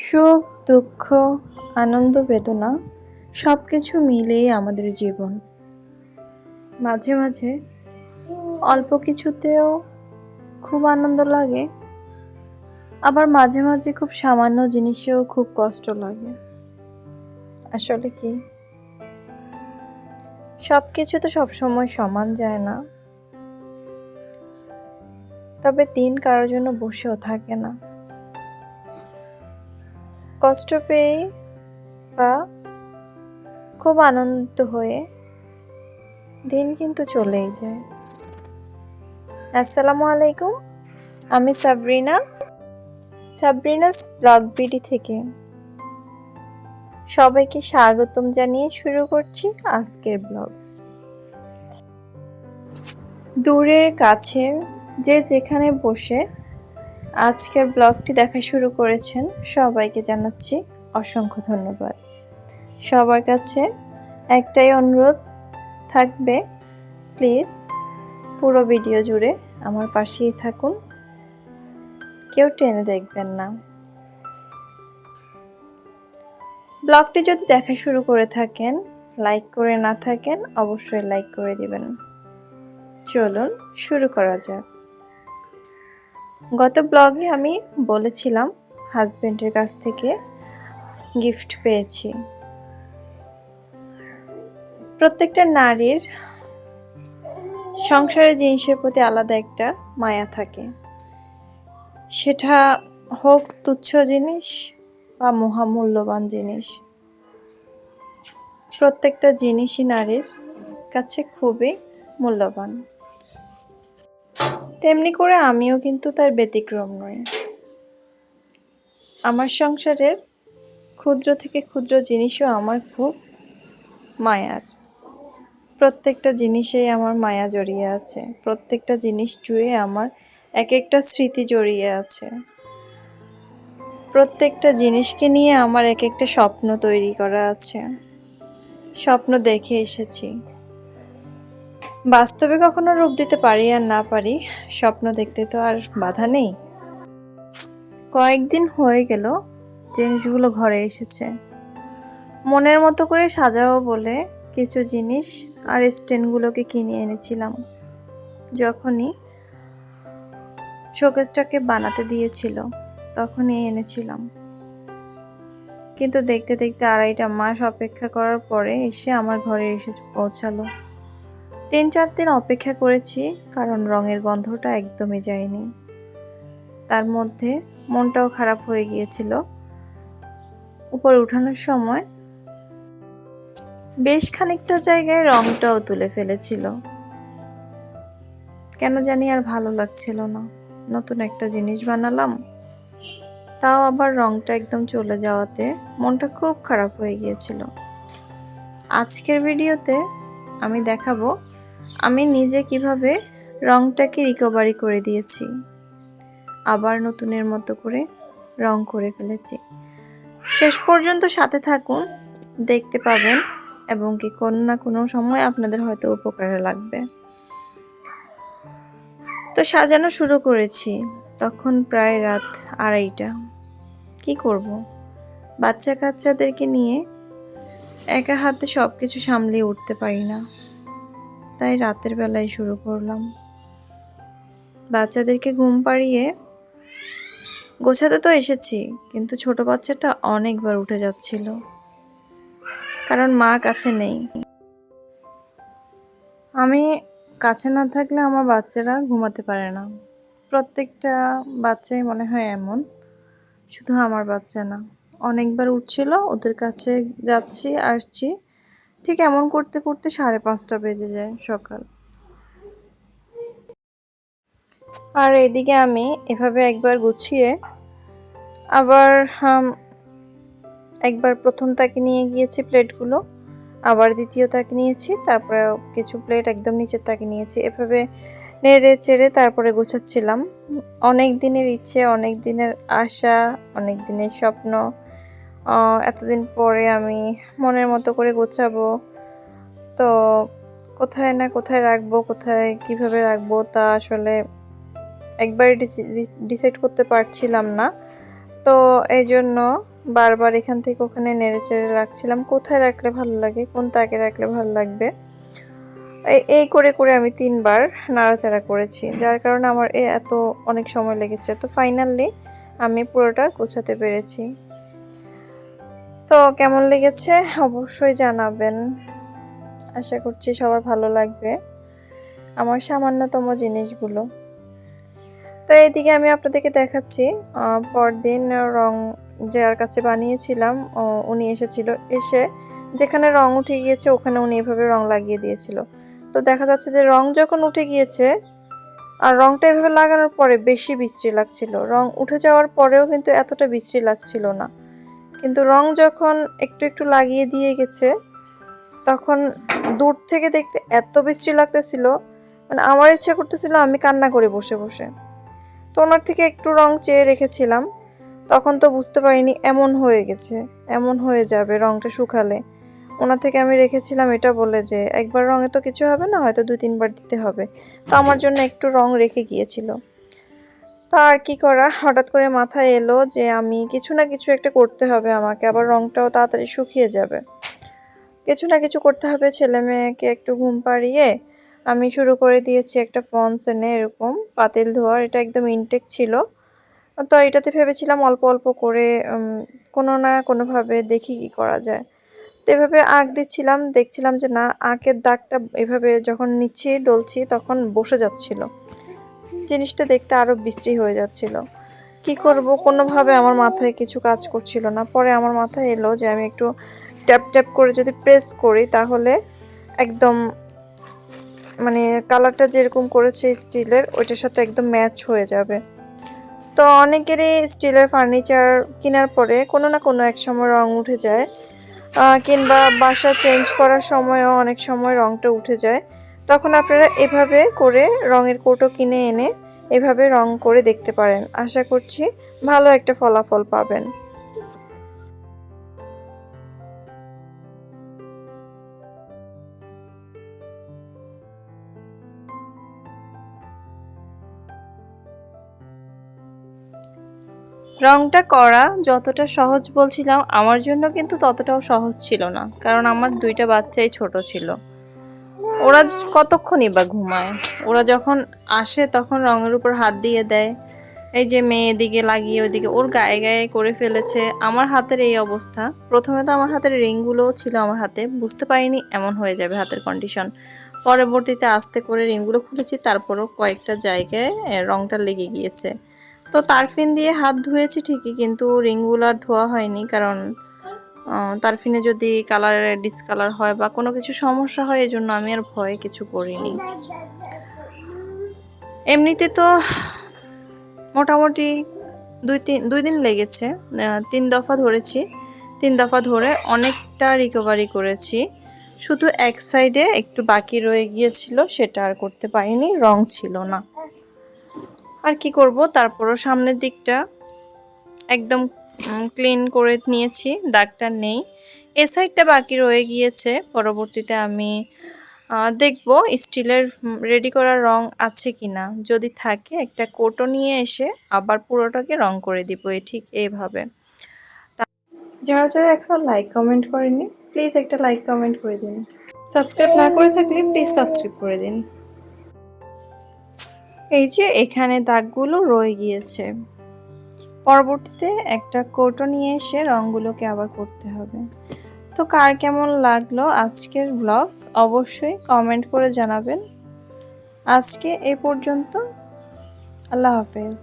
সুখ, দুঃখ, আনন্দ, বেদনা সব কিছু মিলিয়ে আমাদের জীবন। মাঝে মাঝে অল্প কিছুতেও খুব আনন্দ লাগে, আবার মাঝে মাঝে খুব সামান্য জিনিসেও খুব কষ্ট লাগে। আসলে কি? সব কিছু তো সবসময় সমান যায় না। তবে দিন কারোর জন্য বসেও থাকে না। কষ্ট পেয়ে বা খুব আনন্দিত হয়ে দিন কিন্তু চলেই যায়। আসসালামু আলাইকুম, আমি সাবরিনা। সাবরিনাস ব্লগ বিডি থেকে সবাইকে স্বাগতম জানিয়ে শুরু করছি আজকের ব্লগ। দূরের কাছের যে যেখানে বসে আজকের ব্লগটি দেখা শুরু করেছেন সবাইকে জানাচ্ছি অসংখ্য ধন্যবাদ। সবার কাছে একটাই অনুরোধ থাকবে, প্লিজ পুরো ভিডিও জুড়ে আমার পাশেই থাকুন। কেউ টেনে দেখবেন না। ব্লগটি যদি দেখা শুরু করে থাকেন, লাইক করে না থাকেন, অবশ্যই লাইক করে দিবেন। চলুন, শুরু করা যাক। গত ব্লগে আমি বলেছিলাম হাজবেন্ডের কাছ থেকে গিফট পেয়েছি। প্রত্যেকটা নারীর সংসারের জিনিসের প্রতি আলাদা একটা মায়া থাকে। সেটা হোক তুচ্ছ জিনিস বা মহামূল্যবান জিনিস। প্রত্যেকটা জিনিসই নারীর কাছে খুবই মূল্যবান। তেমনি করে আমিও কিন্তু তার ব্যতিক্রম নই। আমার সংসারের ক্ষুদ্র থেকে ক্ষুদ্র জিনিসও আমার খুব মায়ার। প্রত্যেকটা জিনিসেই আমার মায়া জড়িয়ে আছে। প্রত্যেকটা জিনিস জুড়ে আমার এক একটা স্মৃতি জড়িয়ে আছে। প্রত্যেকটা জিনিসকে নিয়ে আমার এক একটা স্বপ্ন তৈরি করা আছে। স্বপ্ন দেখে এসেছি। বাস্তবে কখনো রূপ দিতে পারি আর না পারি, স্বপ্ন দেখতে তো আর বাধা নেই। কয়েকদিন হয়ে গেল, জিনিসগুলো ঘরে এসেছে। মনের মতো করে সাজাবো বলে কিছু জিনিস আর স্ট্যান্ডগুলোকে কিনে এনেছিলাম। যখনই শোকেসটাকে বানাতে দিয়েছিল, তখনই এনেছিলাম। কিন্তু দেখতে দেখতে আড়াইটা মাস অপেক্ষা করার পরে এসে আমার ঘরে এসে পৌঁছালো। তিন চার দিন অপেক্ষা করেছি, কারণ রঙের গন্ধটা একদমই যায়নি। তার মধ্যে মনটাও খারাপ হয়ে গিয়েছিল। উপরে উঠানোর সময় বেশ খানিকটা জায়গায় রংটাও তুলে ফেলেছিল। কেন জানি আর ভালো লাগছিল না। নতুন একটা জিনিস বানালাম, তাও আবার রংটা একদম চলে যাওয়াতে মনটা খুব খারাপ হয়ে গিয়েছিল। আজকের ভিডিওতে আমি দেখাবো আমি নিজে কীভাবে রংটাকে রিকভারি করে দিয়েছি? আবার নতুনের মতো করে রং করে ফেলেছি। শেষ পর্যন্ত সাথে থাকুন, দেখতে পাবেন এবং কি কোনো না কোনো সময় আপনাদের হয়তো উপকারে লাগবে। তো সাজানো শুরু করেছি। তখন প্রায় রাত আড়াইটা। কি করব? বাচ্চা কাচ্চাদেরকে নিয়ে একা হাতে সব কিছু সামলিয়ে উঠতে পারি না। তাই রাতের বেলায় শুরু করলাম। বাচ্চাদেরকে ঘুম পাড়িয়ে গোছাতে তো এসেছি, কিন্তু ছোট বাচ্চাটা অনেকবার উঠে যাচ্ছিল। কারণ মা কাছে নেই। আমি কাছে না থাকলে আমার বাচ্চারা ঘুমাতে পারে না। প্রত্যেকটা বাচ্চাই মনে হয় এমন, শুধু আমার বাচ্চা না। অনেকবার উঠছিল, ওদের কাছে যাচ্ছি, আসছি ঠিক এমন করতে করতে সাড়ে পাঁচটা বেজে যায় সকাল। আর এদিকে আমি এভাবে একবার গুছিয়ে আবার একবার প্রথম তাকে নিয়ে গিয়েছি প্লেটগুলো, আবার দ্বিতীয় তাকে নিয়েছি, তারপরে কিছু প্লেট একদম নিচের তাকে নিয়েছি। এভাবে নেড়ে চেড়ে তারপরে গোছাচ্ছিলাম। অনেক দিনের ইচ্ছে, অনেক দিনের আশা, অনেক দিনের স্বপ্ন এতদিন পরে আমি মনের মতো করে গোছাবো। তো কোথায় না কোথায় রাখব, কোথায় কীভাবে রাখব তা আসলে একবারে ডিসাইড করতে পারছিলাম না। তো এই জন্য বারবার এখান থেকে ওখানে নেড়ে চেড়ে রাখছিলাম। কোথায় রাখলে ভালো লাগে, কোন তাকে রাখলে ভালো লাগবে? এই- করে করে আমি তিনবার নাড়াচাড়া করেছি, যার কারণে আমার এ এত অনেক সময় লেগেছে। তো ফাইনালি আমি পুরোটা গোছাতে পেরেছি। তো কেমন লেগেছে? অবশ্যই জানাবেন। আশা করছি সবার ভালো লাগবে। আমার সামান্যতম জিনিসগুলো। তো এইদিকে আমি আপনাদেরকে দেখাচ্ছি পরদিন রং যার কাছে বানিয়েছিলাম উনি এসেছিল, এসে যেখানে রং উঠে গিয়েছে, ওখানে উনি এভাবে রং লাগিয়ে দিয়েছিল। তো দেখা যাচ্ছে যে রং যখন উঠে গিয়েছে, আর রংটা এভাবে লাগানোর পরে বেশি বিশ্রী লাগছিল। রং উঠে যাওয়ার পরেও কিন্তু এতটা বিশ্রী লাগছিল না। কিন্তু রং যখন একটু একটু লাগিয়ে দিয়ে গেছে, তখন দূর থেকে দেখতে এত বিশ্রী লাগতেছিল। মানে আমার ইচ্ছা করতেছিল আমি কান্না করে বসে বসে। তো ওনার থেকে একটু রং চেয়ে রেখেছিলাম। তখন তো বুঝতে পারিনি, এমন হয়ে গেছে, এমন হয়ে যাবে রংটা শুকালে। ওনার থেকে আমি রেখেছিলাম এটা বলে যে, একবার রঙে তো কিছু হবে না, হয়তো দুই তিনবার দিতে হবে। তো আমার জন্য একটু রং রেখে গিয়েছিল। তো আর কি করা? হঠাৎ করে মাথায় এলো যে আমি কিছু না কিছু একটা করতে হবে আমাকে, আবার রংটাও তাড়াতাড়ি শুকিয়ে যাবে। কিছু না কিছু করতে হবে, ছেলে মেয়েকে একটু ঘুম পাড়িয়ে আমি শুরু করে দিয়েছি একটা পন্স এনে এরকম, পাতিল ধোয়ার এটা একদম ইনটেক ছিল। তো এটাতে ভেবেছিলাম অল্প অল্প করে কোনো না কোনোভাবে দেখি কি করা যায়। তো এভাবে আঁক দিচ্ছিলাম, দেখছিলাম যে না আঁকের দাগটা এভাবে যখন নিচ্ছি, ডলছি, তখন বসে যাচ্ছিল। জিনিসটা দেখতে আরও বিশ্রী হয়ে যাচ্ছিল। কি করব? কোনোভাবে আমার মাথায় কিছু কাজ করছিল না। পরে আমার মাথায় এলো যে আমি একটু ট্যাপ ট্যাপ করে যদি প্রেস করি তাহলে একদম মানে কালারটা যেরকম করেছে স্টিলের, ওইটার সাথে একদম ম্যাচ হয়ে যাবে। তো অনেকেরই স্টিলের ফার্নিচার কেনার পরে কোনো না কোনো এক সময় রং উঠে যায়। কিংবা বাসা চেঞ্জ করার সময়ও অনেক সময় রংটা উঠে যায়। তখন আপনারা এভাবে করে রঙের কৌটো কিনে এনে এভাবে রং করে দেখতে পারেন। আশা করছি ভালো একটা ফলাফল পাবেন। রংটা করা যতটা সহজ বলছিলাম, আমার জন্য কিন্তু ততটাও সহজ ছিল না। কারণ আমার দুইটা বাচ্চাই ছোট ছিল। ওরা কতক্ষণই বা ঘুমায়? ওরা যখন আসে তখন রঙের উপর হাত দিয়ে দেয়। এই যে মেয়ে এদিকে লাগিয়ে ওইদিকে ওর গায়ে গায়ে করে ফেলেছে। আমার হাতের এই অবস্থা। প্রথমে তো আমার হাতের রিংগুলোও ছিল আমার হাতে। বুঝতে পারিনি, এমন হয়ে যাবে হাতের কন্ডিশন পরবর্তীতে আস্তে করে রিংগুলো খুলেছি, তারপরও কয়েকটা জায়গায় রংটা লেগে গিয়েছে। তো তারফিন দিয়ে হাত ধুয়েছি ঠিকই, কিন্তু রিংগুলো আর ধোয়া হয়নি, কারণ তারফিনে যদি কালারের ডিসকালার হয় বা কোনো কিছু সমস্যা হয় এই জন্য আমি আর ভয়ে কিছু করিনি। এমনিতে তো মোটামুটি দুই তিন, দুই দিন লেগেছে। তিন দফা ধরেছি। তিন দফা ধরে অনেকটা রিকভারি করেছি। শুধু এক সাইডে একটু বাকি রয়ে গিয়েছিল, সেটা আর করতে পারিনি, রং ছিল না। আর কি করব? তারপরও সামনের দিকটা একদম ক্লিন করে নিয়েছি, দাগটা নেই। এ সাইডটা বাকি রয়ে গিয়েছে, পরবর্তীতে আমি দেখব স্টিলের রেডি করা রং আছে কিনা। যদি থাকে, একটা কোটো নিয়ে এসে আবার পুরোটাকে রং করে দিব, এ ঠিক এইভাবে তা- যারা যারা এখনও লাইক কমেন্ট করেনি প্লিজ একটা লাইক কমেন্ট করে দিন। সাবস্ক্রাইব না করে থাকলে প্লিজ সাবস্ক্রাইব করে দিন। এই যে এখানে দাগগুলো রয়ে গিয়েছে। পরবর্তীতে একটা কোটো নিয়ে এসে রঙগুলোকে আবার করতে হবে। তো কার কেমন লাগল আজকের ব্লগ অবশ্যই কমেন্ট করে জানাবেন। আজকে এ পর্যন্ত। আল্লাহ হাফেজ।